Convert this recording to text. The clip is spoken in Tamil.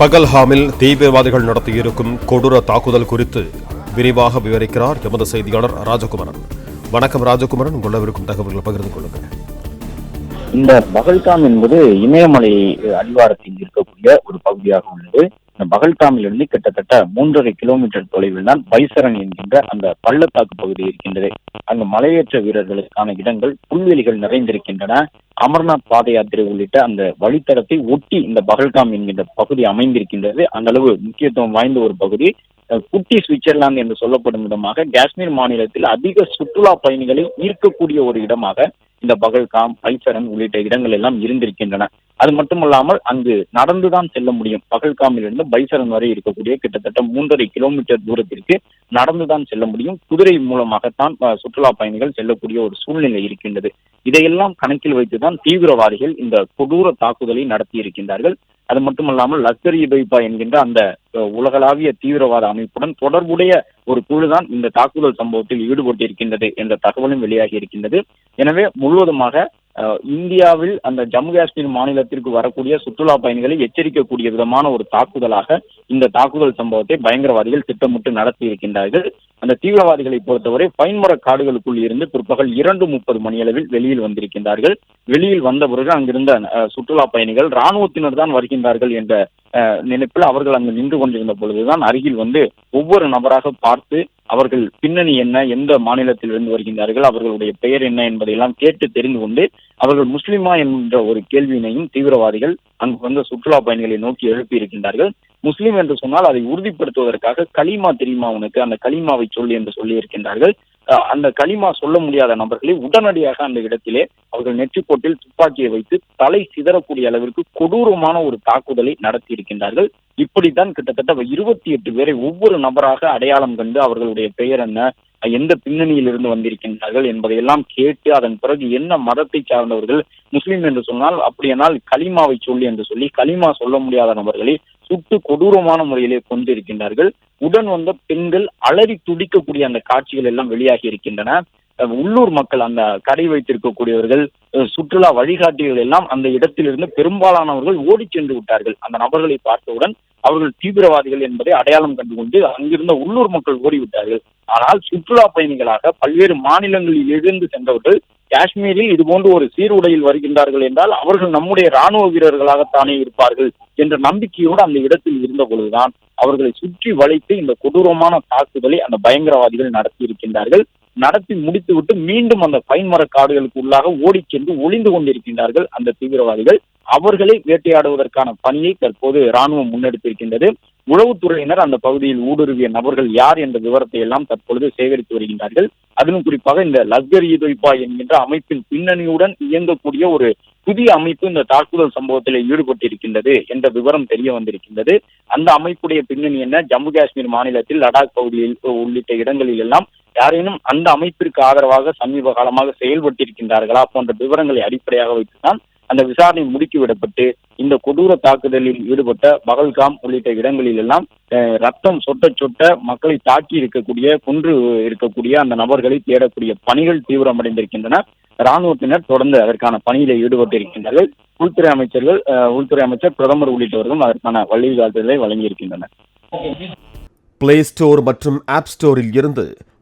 பகல்ஹாமில் தீவிரவாதிகள் நடத்தியிருக்கும் கொடூர தாக்குதல் குறித்து விரிவாக விவரிக்கிறார் எமது செய்தியாளர் ராஜகுமரன். வணக்கம் ராஜகுமரன் உங்களவிருக்கும் தகவல்களை பகிர்ந்து கொள்ளுங்கள். இந்த பகல்காம் என்பது இமயமலை அடிவாரத்தில் இருக்கக்கூடிய ஒரு பகுதியாக உள்ளது. இந்த பகல்காமிலிருந்து கிட்டத்தட்ட மூன்றரை கிலோமீட்டர் தொலைவில் தான் பைசரன் என்கின்ற அந்த பள்ளத்தாக்கு பகுதி இருக்கின்றது. அங்கு மலையேற்ற வீரர்களுக்கான இடங்கள் புல்வெளிகள் நிறைந்திருக்கின்றன. அமர்நாத் பாத யாத்திரை உள்ளிட்ட அந்த வழித்தடத்தை ஒட்டி இந்த பகல்காம் என்கின்ற பகுதி அமைந்திருக்கின்றது. அந்த அளவு முக்கியத்துவம் வாய்ந்த ஒரு பகுதி. குட்டி சுவிட்சர்லாந்து என்று சொல்லப்படும் விதமாக காஷ்மீர் மாநிலத்தில் அதிக சுற்றுலா பயணிகளை ஈர்க்கக்கூடிய ஒரு இடமாக இந்த பகல்காம் பைசரன் உள்ளிட்ட இடங்கள் எல்லாம் இருந்திருக்கின்றன. அது மட்டுமல்லாமல் அங்கு நடந்துதான் செல்ல முடியும். பகல்காமிலிருந்து பைசரன் வரை இருக்கக்கூடிய கிட்டத்தட்ட மூன்றரை கிலோமீட்டர் தூரத்திற்கு நடந்துதான் செல்ல முடியும். குதிரை மூலமாகத்தான் சுற்றுலா பயணிகள் செல்லக்கூடிய ஒரு சூழ்நிலை இருக்கின்றது. இதையெல்லாம் கணக்கில் வைத்துதான் தீவிரவாதிகள் இந்த கொடூர தாக்குதலை நடத்தி இருக்கின்றார்கள் அது மட்டுமல்லாமல் லஷ்கர் இ தொய்பா என்கின்ற அந்த உலகளாவிய தீவிரவாத அமைப்புடன் தொடர்புடைய ஒரு குழுதான் இந்த தாக்குதல் சம்பவத்தில் ஈடுபட்டிருக்கின்றது என்ற தகவலும் வெளியாகி இருக்கின்றது. எனவே முழுவதுமாக இந்தியாவில் அந்த ஜம்மு காஷ்மீர் மாநிலத்திற்கு வரக்கூடிய சுற்றுலா பயணிகளை எச்சரிக்கக்கூடிய விதமான ஒரு தாக்குதலாக இந்த தாக்குதல் சம்பவத்தை பயங்கரவாதிகள் திட்டமிட்டு நடத்தி இருக்கின்றார்கள் அந்த தீவிரவாதிகளை பொறுத்தவரை பைன்மர காடுகளுக்குள் இருந்து பிற்பகல் இரண்டு முப்பது மணியளவில் வெளியில் வந்திருக்கின்றார்கள். வெளியில் வந்த பிறகு அங்கிருந்த சுற்றுலா பயணிகள் ராணுவத்தினர் தான் வருகின்றார்கள் என்ற நினைப்பில் அவர்கள் அங்கு நின்று கொண்டிருந்த பொழுதுதான் அருகில் வந்து ஒவ்வொரு நபராக பார்த்து அவர்கள் பின்னணி என்ன எந்த மாநிலத்திலிருந்து வருகின்றார்கள் அவர்களுடைய பெயர் என்ன என்பதையெல்லாம் கேட்டு தெரிந்து கொண்டு அவர்கள் முஸ்லிமா என்ற ஒரு கேள்வியினையும் தீவிரவாதிகள் அங்கு வந்த சுற்றுலா பயணிகளை நோக்கி எழுப்பி இருக்கின்றார்கள். முஸ்லீம் என்று சொன்னால் அதை உறுதிப்படுத்துவதற்காக கலிமா தெரியுமா உனக்கு? அந்த கலிமாவை சொல்லி என்று சொல்லி இருக்கின்றார்கள். அந்த கலிமா சொல்ல முடியாத நபர்களை உடனடியாக அந்த இடத்திலே அவர்கள் நெற்றிப்போட்டில் துப்பாக்கியை வைத்து தலை சிதறக்கூடிய அளவிற்கு கொடூரமான ஒரு தாக்குதலை நடத்தி இருக்கின்றார்கள். இப்படித்தான் கிட்டத்தட்ட இருபத்தி எட்டு பேரை ஒவ்வொரு நபராக அடையாளம் கண்டு அவர்களுடைய பெயர் என்ன எந்த பின்னணியில் இருந்து வந்திருக்கின்றார்கள் என்பதையெல்லாம் கேட்டு அதன் பிறகு என்ன மதத்தை சார்ந்தவர்கள் முஸ்லீம் என்று சொன்னால் அப்படியானால் கலிமாவை சொல்லி என்று சொல்லி கலிமா சொல்ல முடியாத நபர்களை சுட்டு கொடூரமான முறையிலே கொண்டிருக்கின்றார்கள் உடன் வந்த பெண்கள் அலறி துடிக்கக்கூடிய அந்த காட்சிகள் எல்லாம் வெளியாகி இருக்கின்றன. உள்ளூர் மக்கள் அந்த கடை வைத்திருக்கக்கூடியவர்கள் சுற்றுலா வழிகாட்டிகள் எல்லாம் அந்த இடத்திலிருந்து பெரும்பாலானவர்கள் ஓடி சென்று விட்டார்கள். அந்த நபர்களை பார்த்தவுடன் அவர்கள் தீவிரவாதிகள் என்பதை அடையாளம் கண்டுகொண்டு அங்கிருந்த உள்ளூர் மக்கள் ஓடிவிட்டார்கள். ஆனால் சுற்றுலா பயணிகளாக பல்வேறு மாநிலங்களில் இருந்து சென்றவர்கள் காஷ்மீரில் இதுபோன்று ஒரு சீருடையில் வருகின்றார்கள் என்றால் அவர்கள் நம்முடைய ராணுவ வீரர்களாகத்தானே இருப்பார்கள் என்ற நம்பிக்கையோடு அந்த இடத்தில் இருந்த பொழுதுதான் அவர்களை சுற்றி வளைத்து இந்த கொடூரமான தாக்குதலை அந்த பயங்கரவாதிகள் நடத்தி இருக்கின்றார்கள் நடத்தி முடித்துவிட்டு மீண்டும் அந்த பைன்மர காடுகளுக்கு உள்ளாக ஓடிச் சென்று ஒளிந்து கொண்டிருக்கின்றார்கள் அந்த தீவிரவாதிகள். அவர்களை வேட்டையாடுவதற்கான பணியை தற்போது ராணுவம் முன்னெடுத்திருக்கின்றது. உளவுத்துறையினர் அந்த பகுதியில் ஊடுருவிய நபர்கள் யார் என்ற விவரத்தை எல்லாம் தற்பொழுது சேகரித்து வருகின்றார்கள். அதிலும் குறிப்பாக இந்த லஷ்கர் இ தொய்பா என்கின்ற அமைப்பின் பின்னணியுடன் இயங்கக்கூடிய ஒரு புதிய அமைப்பு இந்த தாக்குதல் சம்பவத்தில் ஈடுபட்டிருக்கின்றது என்ற விவரம் தெரிய வந்திருக்கின்றது. அந்த அமைப்புடைய பின்னணி என்ன? ஜம்மு காஷ்மீர் மாநிலத்தில் லடாக் பகுதியில் உள்ளிட்ட இடங்களில் எல்லாம் யாரேனும் அந்த அமைப்பிற்கு ஆதரவாக சமீப காலமாக செயல்பட்டிருக்கின்றார்களா போன்ற விவரங்களை அடிப்படையாக வைத்துதான் அந்த விசாரணை முடுக்கிவிடப்பட்டு இந்த கொடூர தாக்குதலில் ஈடுபட்ட பகல்காம் உள்ளிட்ட இடங்களில் எல்லாம் ரத்தம் சொட்ட சொட்ட மக்களை தாக்கி இருக்கக்கூடிய கொன்று இருக்கக்கூடிய அந்த நபர்களை தேடக்கூடிய பணிகள் தீவிரமடைந்திருக்கின்றன. ராணுவத்தினர் தொடர்ந்து அதற்கான பணியில ஈடுபட்டிருக்கின்றார்கள். உள்துறை அமைச்சர்கள் உள்துறை அமைச்சர் பிரதமர் உள்ளிட்டவர்களும் அதற்கான வழிகாட்டுதலை வழங்கியிருக்கின்றனர். பிளே ஸ்டோர் மற்றும் ஆப் ஸ்டோரில் இருந்து